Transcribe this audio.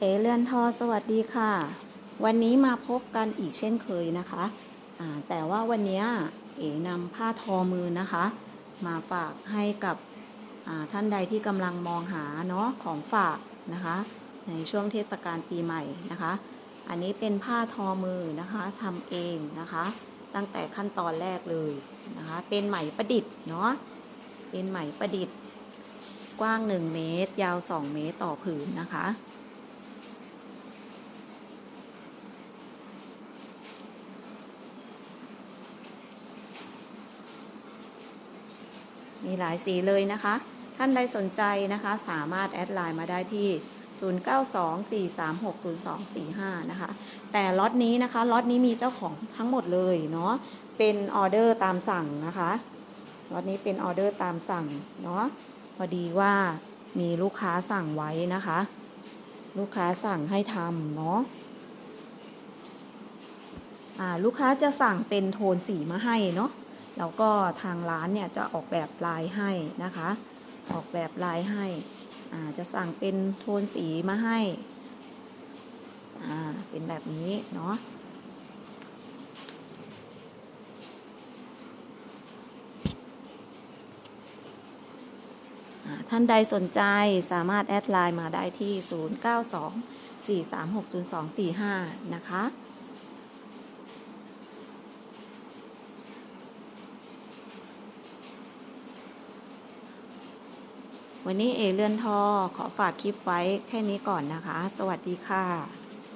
เอเลือนทอสวัสดีค่ะ วันนี้มาพบกันอีกเช่นเคยนะคะแต่ว่าวันนี้เอนำผ้าทอมือนะคะ มาฝากให้กับท่านใดที่กำลังมองหาเนาะของฝากนะคะ ในช่วงเทศกาลปีใหม่นะคะ อันนี้เป็นผ้าทอมือนะคะทำเองนะคะ ตั้งแต่ขั้นตอนแรกเลยนะคะ เป็นไหมประดิษฐ์เนาะเป็นไหมประดิษฐ์ กว้าง 1 เมตร ยาว 2 เมตรต่อผืนนะคะ มีหลายสีเลยนะคะ ท่านใดสนใจนะคะ สามารถแอดไลน์มาได้ที่ 0924360245 นะคะ แต่ล็อตนี้นะคะ ล็อตนี้มีเจ้าของทั้งหมดเลยเนาะ เป็นออเดอร์ตามสั่งนะคะ ล็อตนี้เป็นออเดอร์ตามสั่งเนาะ พอดีว่ามีลูกค้าสั่งไว้นะคะ ลูกค้าสั่งให้ทำเนาะลูกค้าจะสั่งเป็นโทนสีมาให้เนาะ แล้วก็ทางร้านเนี่ยจะออกแบบลายให้นะคะ ออกแบบลายให้จะสั่งเป็นโทนสีมาให้เป็นแบบนี้เนาะท่านใดสนใจสามารถแอดไลน์มาได้ที่ 0924360245 นะคะ วันนี้เอเลื่อนทอขอฝากคลิปไว้แค่นี้ก่อนนะคะ สวัสดีค่ะ